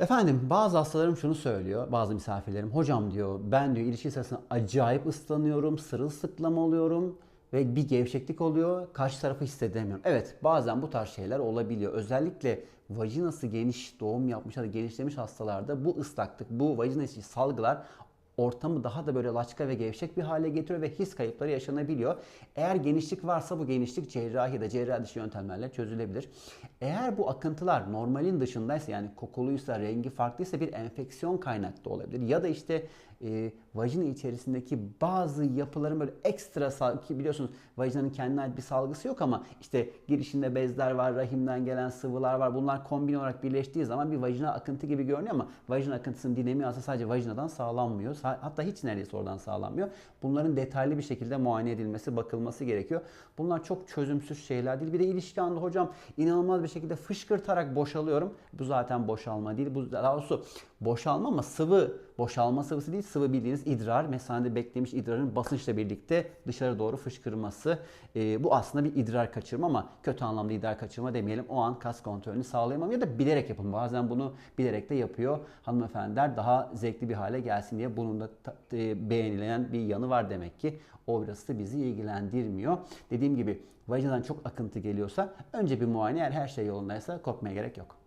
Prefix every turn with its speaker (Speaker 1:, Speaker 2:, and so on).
Speaker 1: Efendim bazı hastalarım şunu söylüyor, bazı misafirlerim. Hocam diyor ben diyor ilişki sırasında acayip ıslanıyorum, sırılsıklam oluyorum ve bir gevşeklik oluyor. Karşı tarafı hissedemiyorum. Evet bazen bu tarz şeyler olabiliyor. Özellikle vajinası geniş doğum yapmış ya da genişlemiş hastalarda bu ıslaklık, bu vajina içi salgılar ortamı daha da böyle laçka ve gevşek bir hale getiriyor ve his kayıpları yaşanabiliyor. Eğer genişlik varsa bu genişlik cerrahi da cerrahi dışı yöntemlerle çözülebilir. Eğer bu akıntılar normalin dışındaysa yani kokuluysa, rengi farklıysa bir enfeksiyon kaynaklı olabilir. Ya da işte e, vajina içerisindeki bazı yapıların böyle ekstra sal- ki biliyorsunuz vajinanın kendine ait bir salgısı yok ama işte girişinde bezler var, rahimden gelen sıvılar var. Bunlar kombin olarak birleştiği zaman bir vajina akıntı gibi görünüyor ama vajina akıntısının dinamiği aslında sadece vajinadan sağlanmıyor. Hatta hiç neredeyse oradan sağlanmıyor. Bunların detaylı bir şekilde muayene edilmesi, bakılması gerekiyor. Bunlar çok çözümsüz şeyler değil. Bir de ilişki anında hocam inanılmaz bir şekilde fışkırtarak boşalıyorum. Bu zaten boşalma değil. Bu daha doğrusu boşalma ama sıvı boşalma sıvısı değil. Sıvı bildiğiniz idrar. Mesanede beklemiş idrarın basınçla birlikte dışarı doğru fışkırması. Ee, bu aslında bir idrar kaçırma ama kötü anlamda idrar kaçırma demeyelim. O an kas kontrolünü sağlayamam ya da bilerek yapın. Bazen bunu bilerek de yapıyor hanımefendiler. Daha zevkli bir hale gelsin diye bunun da e, beğenilen bir yanı var demek ki. O biraz da bizi ilgilendirmiyor. Dediğim gibi vajinadan çok akıntı geliyorsa önce bir muayene eğer her şey yolundaysa korkmaya gerek yok.